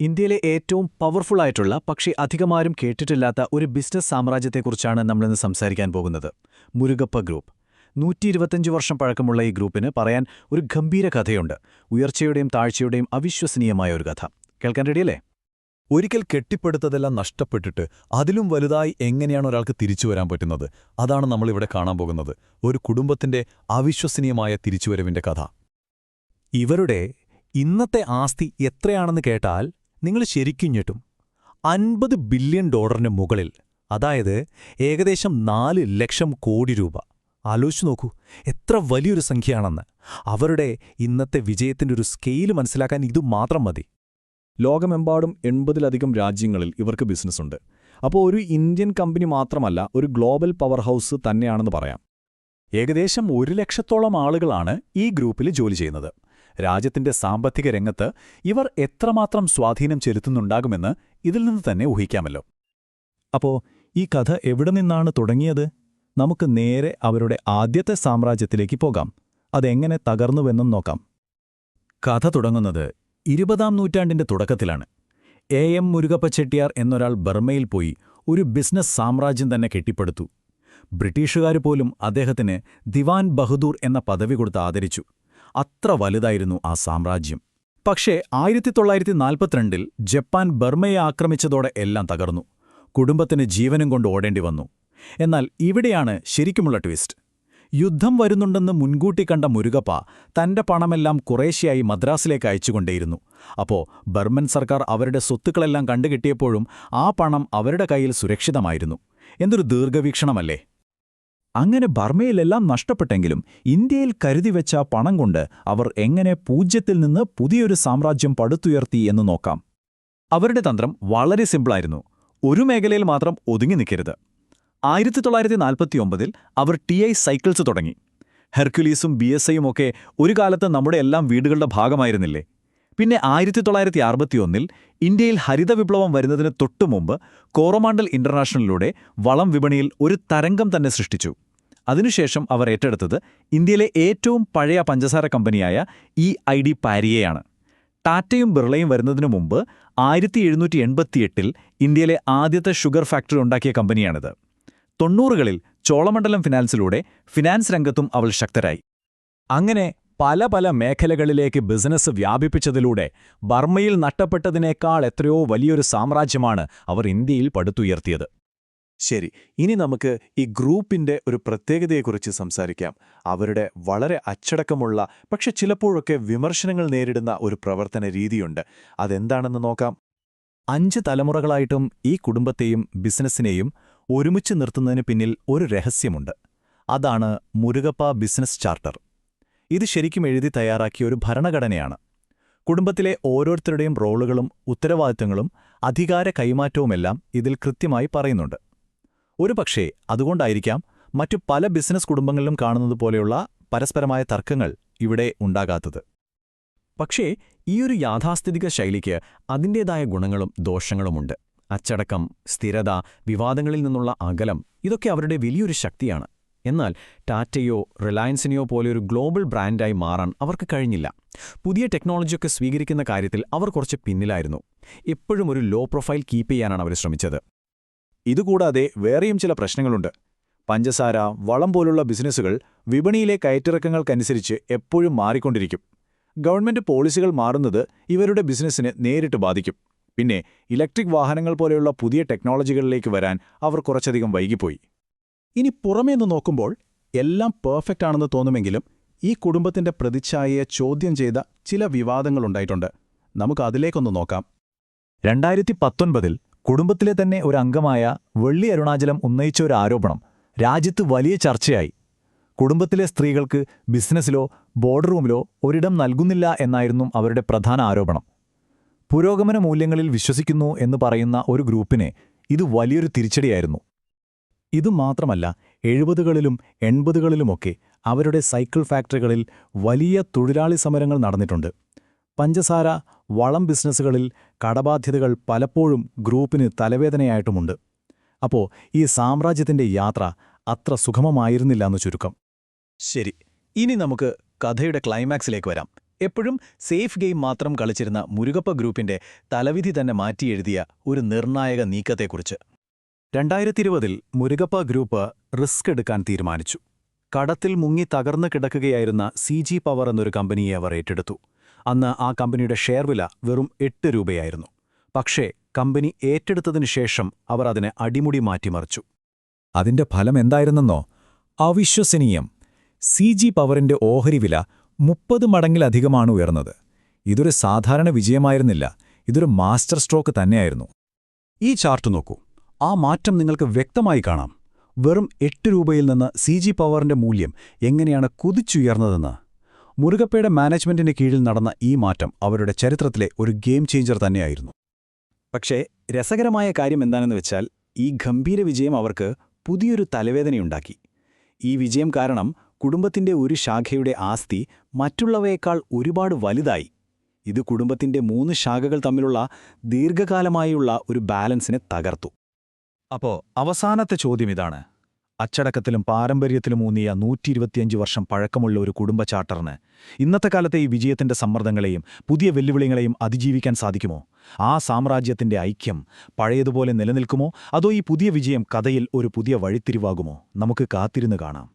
ഇന്ത്യയിലെ ഏറ്റവും പവർഫുൾ ആയിട്ടുള്ള പക്ഷേ അധികമാരും കേട്ടിട്ടില്ലാത്ത ഒരു ബിസിനസ് സാമ്രാജ്യത്തെക്കുറിച്ചാണ് നമ്മളിന്ന് സംസാരിക്കാൻ പോകുന്നത്. മുരുകപ്പ ഗ്രൂപ്പ് നൂറ്റി ഇരുപത്തഞ്ച് വർഷം പഴക്കമുള്ള ഈ ഗ്രൂപ്പിന് പറയാൻ ഒരു ഗംഭീര കഥയുണ്ട്. ഉയർച്ചയുടെയും താഴ്ചയുടെയും അവിശ്വസനീയമായ ഒരു കഥ. കേൾക്കാൻ റെഡിയല്ലേ ഒരിക്കൽ കെട്ടിപ്പടുത്തതെല്ലാം നഷ്ടപ്പെട്ടിട്ട് അതിലും വലുതായി എങ്ങനെയാണ് ഒരാൾക്ക് തിരിച്ചു വരാൻ പറ്റുന്നത്? അതാണ് നമ്മളിവിടെ കാണാൻ പോകുന്നത്. ഒരു കുടുംബത്തിന്റെ അവിശ്വസനീയമായ തിരിച്ചുവരവിന്റെ കഥ. ഇവരുടെ ഇന്നത്തെ ആസ്തി എത്രയാണെന്ന് കേട്ടാൽ നിങ്ങൾ ശരിക്കും ഞെട്ടും. അൻപത് ബില്യൺ ഡോളറിന് മുകളിൽ അതായത് ഏകദേശം നാല് ലക്ഷം കോടി രൂപ. ആലോചിച്ചു നോക്കൂ എത്ര വലിയൊരു സംഖ്യയാണെന്ന്. അവരുടെ ഇന്നത്തെ വിജയത്തിന്റെ ഒരു സ്കെയിൽ മനസ്സിലാക്കാൻ ഇതു മാത്രം മതി. ലോകമെമ്പാടും എൺപതിലധികം രാജ്യങ്ങളിൽ ഇവർക്ക് ബിസിനസ്സുണ്ട് അപ്പോൾ ഒരു ഇന്ത്യൻ കമ്പനി മാത്രമല്ല ഒരു ഗ്ലോബൽ പവർ ഹൗസ് തന്നെയാണെന്ന് പറയാം. ഏകദേശം ഒരു ലക്ഷത്തോളം ആളുകളാണ് ഈ ഗ്രൂപ്പിൽ ജോലി ചെയ്യുന്നത്. രാജ്യത്തിന്റെ സാമ്പത്തിക രംഗത്ത് ഇവർ എത്രമാത്രം സ്വാധീനം ചെലുത്തുന്നുണ്ടാകുമെന്ന് ഇതിൽ നിന്ന് തന്നെ ഊഹിക്കാമല്ലോ. അപ്പോ ഈ കഥ എവിടെ നിന്നാണ് തുടങ്ങിയത്? നമുക്ക് നേരെ അവരുടെ ആദ്യത്തെ സാമ്രാജ്യത്തിലേക്ക് പോകാം. അതെങ്ങനെ തകർന്നുവെന്നും നോക്കാം. കഥ തുടങ്ങുന്നത് ഇരുപതാം നൂറ്റാണ്ടിന്റെ തുടക്കത്തിലാണ്. എ എം മുരുകപ്പ ചെട്ടിയാർ എന്നൊരാൾ ബർമയിൽ പോയി ഒരു ബിസിനസ് സാമ്രാജ്യം തന്നെ കെട്ടിപ്പടുത്തു. ബ്രിട്ടീഷുകാർ പോലും അദ്ദേഹത്തിന് ദിവാൻ ബഹദൂർ എന്ന പദവി കൊടുത്ത് ആദരിച്ചു. അത്ര വലുതായിരുന്നു ആ സാമ്രാജ്യം. പക്ഷേ ആയിരത്തി തൊള്ളായിരത്തി നാൽപ്പത്തിരണ്ടിൽ ജപ്പാൻ ബർമയെ ആക്രമിച്ചതോടെ എല്ലാം തകർന്നു. കുടുംബത്തിന് ജീവനും കൊണ്ട് ഓടേണ്ടി വന്നു. എന്നാൽ ഇവിടെയാണ് ശരിക്കുമുള്ള ട്വിസ്റ്റ്. യുദ്ധം വരുന്നുണ്ടെന്ന് മുൻകൂട്ടി കണ്ട മുരുകപ്പ തന്റെ പണമെല്ലാം കുറേശ്ശയായി മദ്രാസിലേക്ക് അയച്ചുകൊണ്ടേയിരുന്നു. അപ്പോൾ ബർമൻ സർക്കാർ അവരുടെ സ്വത്തുക്കളെല്ലാം കണ്ടുകിട്ടിയപ്പോഴും ആ പണം അവരുടെ കയ്യിൽ സുരക്ഷിതമായിരുന്നു. എന്തൊരു ദീർഘവീക്ഷണമല്ലേ? അങ്ങനെ ബർമയിലെല്ലാം നഷ്ടപ്പെട്ടെങ്കിലും ഇന്ത്യയിൽ കരുതിവെച്ച പണം കൊണ്ട് അവർ എങ്ങനെ പൂജ്യത്തിൽ നിന്ന് പുതിയൊരു സാമ്രാജ്യം പടുത്തുയർത്തി എന്ന് നോക്കാം. അവരുടെ തന്ത്രം വളരെ സിമ്പിളായിരുന്നു. ഒരു മേഖലയിൽ മാത്രം ഒതുങ്ങി നിൽക്കരുത്. ആയിരത്തി തൊള്ളായിരത്തി നാൽപ്പത്തിയൊമ്പതിൽ അവർ ടി ഐ സൈക്കിൾസ് തുടങ്ങി. ഹെർക്കുലീസും ബി എസ് ഐയും ഒക്കെ ഒരു കാലത്ത് നമ്മുടെ എല്ലാം വീടുകളുടെ ഭാഗമായിരുന്നില്ലേ? പിന്നെ ആയിരത്തി തൊള്ളായിരത്തി അറുപത്തിയൊന്നിൽ ഇന്ത്യയിൽ ഹരിത വിപ്ലവം വരുന്നതിന് തൊട്ടുമുമ്പ് കോറമാണ്ടൽ ഇന്റർനാഷണലിലൂടെ വളം വിപണിയിൽ ഒരു തരംഗം തന്നെ സൃഷ്ടിച്ചു. അതിനുശേഷം അവർ ഏറ്റെടുത്തത് ഇന്ത്യയിലെ ഏറ്റവും പഴയ പഞ്ചസാര കമ്പനിയായ ഇ ഐ ഡി പാരിയെയാണ്. ടാറ്റയും ബിർളയും വരുന്നതിനു മുമ്പ് ആയിരത്തി എഴുന്നൂറ്റി എൺപത്തിയെട്ടിൽ ഇന്ത്യയിലെ ആദ്യത്തെ ഷുഗർ ഫാക്ടറി ഉണ്ടാക്കിയ കമ്പനിയാണിത്. തൊണ്ണൂറുകളിൽ ചോളമണ്ഡലം ഫിനാൻസിലൂടെ ഫിനാൻസ് രംഗത്തും അവൾ ശക്തരായി. അങ്ങനെ പല പല മേഖലകളിലേക്ക് ബിസിനസ് വ്യാപിപ്പിച്ചതിലൂടെ ബർമ്മയിൽ നഷ്ടപ്പെട്ടതിനേക്കാൾ എത്രയോ വലിയൊരു സാമ്രാജ്യമാണ് അവർ ഇന്ത്യയിൽ പടുത്തുയർത്തിയത്. ശരി ഇനി നമുക്ക് ഈ ഗ്രൂപ്പിന്റെ ഒരു പ്രത്യേകതയെക്കുറിച്ച് സംസാരിക്കാം. അവരുടെ വളരെ അച്ചടക്കമുള്ള പക്ഷെ ചിലപ്പോഴൊക്കെ വിമർശനങ്ങൾ നേരിടുന്ന ഒരു പ്രവർത്തന രീതിയുണ്ട്. അതെന്താണെന്ന് നോക്കാം. അഞ്ച് തലമുറകളായിട്ടും ഈ കുടുംബത്തെയും ബിസിനസ്സിനെയും ഒരുമിച്ച് നിർത്തുന്നതിന് പിന്നിൽ ഒരു രഹസ്യമുണ്ട്. അതാണ് മുരുകപ്പ ബിസിനസ് ചാർട്ടർ. ഇത് ശരിക്കും എഴുതി തയ്യാറാക്കിയ ഒരു ഭരണഘടനയാണ്. കുടുംബത്തിലെ ഓരോരുത്തരുടെയും റോളുകളും ഉത്തരവാദിത്തങ്ങളും അധികാര കൈമാറ്റവുമെല്ലാം ഇതിൽ കൃത്യമായി പറയുന്നുണ്ട്. ഒരുപക്ഷേ അതുകൊണ്ടായിരിക്കാം മറ്റു പല ബിസിനസ് കുടുംബങ്ങളിലും കാണുന്നത് പോലെയുള്ള പരസ്പരമായ തർക്കങ്ങൾ ഇവിടെ ഉണ്ടാകാത്തത്. പക്ഷേ ഈയൊരു യാഥാസ്ഥിതിക ശൈലിക്ക് അതിന്റേതായ ഗുണങ്ങളും ദോഷങ്ങളുമുണ്ട്. അച്ചടക്കം സ്ഥിരത വിവാദങ്ങളിൽ നിന്നുള്ള അകലം ഇതൊക്കെ അവരുടെ വലിയൊരു ശക്തിയാണ്. എന്നാൽ ടാറ്റയോ റിലയൻസിനെയോ പോലെയൊരു ഗ്ലോബൽ ബ്രാൻഡായി മാറാൻ അവർക്ക് കഴിഞ്ഞില്ല. പുതിയ ടെക്നോളജിയൊക്കെ സ്വീകരിക്കുന്ന കാര്യത്തിൽ അവർ കുറച്ച് പിന്നിലായിരുന്നു. എപ്പോഴും ഒരു ലോ പ്രൊഫൈൽ കീപ്പ് ചെയ്യാനാണ് അവർ ശ്രമിച്ചത്. ഇതുകൂടാതെ വേറെയും ചില പ്രശ്നങ്ങളുണ്ട്. പഞ്ചസാര വളം പോലുള്ള ബിസിനസ്സുകൾ വിപണിയിലെ കയറ്റിറക്കങ്ങൾക്കനുസരിച്ച് എപ്പോഴും മാറിക്കൊണ്ടിരിക്കും. ഗവൺമെന്റ് പോളിസികൾ മാറുന്നത് ഇവരുടെ ബിസിനസ്സിനെ നേരിട്ട് ബാധിക്കും. പിന്നെ ഇലക്ട്രിക് വാഹനങ്ങൾ പോലെയുള്ള പുതിയ ടെക്നോളജികളിലേക്ക് വരാൻ അവർ കുറച്ചധികം വൈകിപ്പോയി. ഇനി പുറമേന്ന് നോക്കുമ്പോൾ എല്ലാം പെർഫെക്റ്റ് ആണെന്ന് തോന്നുമെങ്കിലും ഈ കുടുംബത്തിന്റെ പ്രതിച്ഛായയെ ചോദ്യം ചെയ്ത ചില വിവാദങ്ങളുണ്ടായിട്ടുണ്ട് നമുക്ക് അതിലേക്കൊന്ന് നോക്കാം. രണ്ടായിരത്തി പത്തൊൻപതിൽ കുടുംബത്തിലെ തന്നെ ഒരു അംഗമായ വെള്ളി അരുണാചലം ഉന്നയിച്ച ഒരു ആരോപണം രാജ്യത്ത് വലിയ ചർച്ചയായി. കുടുംബത്തിലെ സ്ത്രീകൾക്ക് ബിസിനസ്സിലോ ബോർഡ് റൂമിലോ ഒരിടം നൽകുന്നില്ല എന്നായിരുന്നു അവരുടെ പ്രധാന ആരോപണം. പുരോഗമന മൂല്യങ്ങളിൽ വിശ്വസിക്കുന്നു എന്ന് പറയുന്ന ഒരു ഗ്രൂപ്പിനെ ഇത് വലിയൊരു തിരിച്ചടിയായിരുന്നു. ഇതുമാത്രമല്ല എഴുപതുകളിലും എൺപതുകളിലുമൊക്കെ അവരുടെ സൈക്കിൾ ഫാക്ടറികളിൽ വലിയ തൊഴിലാളി സമരങ്ങൾ നടന്നിട്ടുണ്ട്. പഞ്ചസാര വളം ബിസിനസ്സുകളിൽ കടബാധ്യതകൾ പലപ്പോഴും ഗ്രൂപ്പിന് തലവേദനയായിട്ടുമുണ്ട്. അപ്പോ ഈ സാമ്രാജ്യത്തിന്റെ യാത്ര അത്ര സുഗമമായിരുന്നില്ല എന്ന് ചുരുക്കം. ശരി ഇനി നമുക്ക് കഥയുടെ ക്ലൈമാക്സിലേക്ക് വരാം. എപ്പോഴും സേഫ് ഗെയിം മാത്രം കളിച്ചിരുന്ന മുരുകപ്പ ഗ്രൂപ്പിന്റെ തലവിധി തന്നെ മാറ്റിയെഴുതിയ ഒരു നിർണായക നീക്കത്തെക്കുറിച്ച്. രണ്ടായിരത്തി ഇരുപതിൽ മുരുകപ്പ ഗ്രൂപ്പ് റിസ്ക് എടുക്കാൻ തീരുമാനിച്ചു. കടത്തിൽ മുങ്ങി തകർന്നു കിടക്കുകയായിരുന്ന സി പവർ എന്നൊരു കമ്പനിയെ അവർ ഏറ്റെടുത്തു. അന്ന് ആ കമ്പനിയുടെ ഷെയർ വില വെറും എട്ട് രൂപയായിരുന്നു. പക്ഷേ കമ്പനി ഏറ്റെടുത്തതിനു ശേഷം അവർ അതിനെ അടിമുടി മാറ്റിമറിച്ചു. അതിന്റെ ഫലം എന്തായിരുന്നെന്നോ? അവിശ്വസനീയം. സി ജി പവറിന്റെ ഓഹരി വില മുപ്പത് മടങ്ങിലധികമാണ് ഉയർന്നത്. ഇതൊരു സാധാരണ വിജയമായിരുന്നില്ല. ഇതൊരു മാസ്റ്റർ സ്ട്രോക്ക് തന്നെയായിരുന്നു. ഈ ചാർട്ട് നോക്കൂ. ആ മാറ്റം നിങ്ങൾക്ക് വ്യക്തമായി കാണാം. വെറും എട്ട് രൂപയിൽ നിന്ന് സി പവറിന്റെ മൂല്യം എങ്ങനെയാണ് കുതിച്ചുയർന്നതെന്ന്. മുരുകപ്പയുടെ മാനേജ്മെന്റിന് കീഴിൽ നടന്ന ഈ മാറ്റം അവരുടെ ചരിത്രത്തിലെ ഒരു ഗെയിം ചേഞ്ചർ തന്നെയായിരുന്നു. പക്ഷേ രസകരമായ കാര്യം എന്താണെന്ന് വെച്ചാൽ ഈ ഗംഭീര വിജയം അവർക്ക് പുതിയൊരു തലവേദനയുണ്ടാക്കി. ഈ വിജയം കാരണം കുടുംബത്തിന്റെ ഒരു ശാഖയുടെ ആസ്തി മറ്റുള്ളവയേക്കാൾ ഒരുപാട് വലുതായി. ഇത് കുടുംബത്തിന്റെ മൂന്ന് ശാഖകൾ തമ്മിലുള്ള ദീർഘകാലമായുള്ള ഒരു ബാലൻസിനെ തകർത്തു. അപ്പോൾ അവസാനത്തെ ചോദ്യം ഇതാണ്. അച്ചടക്കത്തിലും പാരമ്പര്യത്തിലും ഊന്നിയ നൂറ്റി ഇരുപത്തിയഞ്ച് വർഷം പഴക്കമുള്ള ഒരു കുടുംബ ചാർട്ടറിന് ഇന്നത്തെ കാലത്തെ ഈ വിജയത്തിന്റെ സമ്മർദ്ദങ്ങളെയും പുതിയ വെല്ലുവിളികളെയും അതിജീവിക്കാൻ സാധിക്കുമോ? ആ സാമ്രാജ്യത്തിന്റെ ഐക്യം പഴയതുപോലെ നിലനിൽക്കുമോ? അതോ ഈ പുതിയ വിജയം കഥയിൽ ഒരു പുതിയ വഴിത്തിരിവാകുമോ? നമുക്ക് കാത്തിരുന്ന് കാണാം.